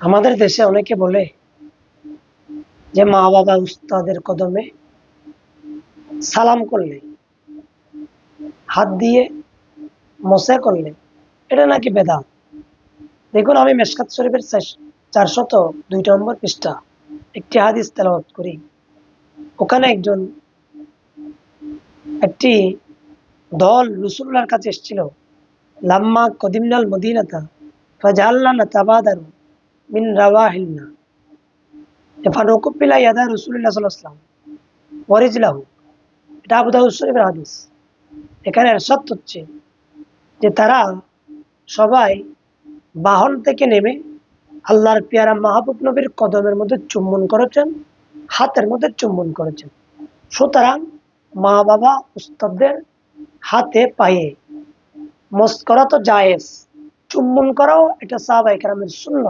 আমাদের দেশে অনেকে বলে যে মা বাবা উস্তাদের কদমে সালাম করলে, হাত দিয়ে মশা করলে, এটা নাকি বেদা দেখুন, আমি মেশকাত শরীফের চারশত দুই নম্বর পৃষ্ঠা একটি হাদিস তেলাওয়াত করি। ওখানে একজন একটি দল রসুল্লার কাছে এসেছিল, লাম্মা কদিমনাল মদিনাতা ফাজাল্লা তাবাদারু মিন রাওয়াহিল্না ফানুকুবিলা ইয়াদা রসুল্লাহ সাল্লাম ওয়ারিজলাহু এটা শরীফের হাদিস। এখানে এরশাদ হচ্ছে যে তারা সবাই বাহন থেকে নেমে আল্লাহর পেয়ারা মাহবুব নবীর কদমের মধ্যে চুম্বন করেছেন, হাতের মধ্যে চুম্বন করেছেন। সুতরাং মা বাবা উস্তাদদের হাতে পায়ে মস করা তো জায়েজ। চুম্বন করাও এটা সাহাবাই কেরামের শূন্য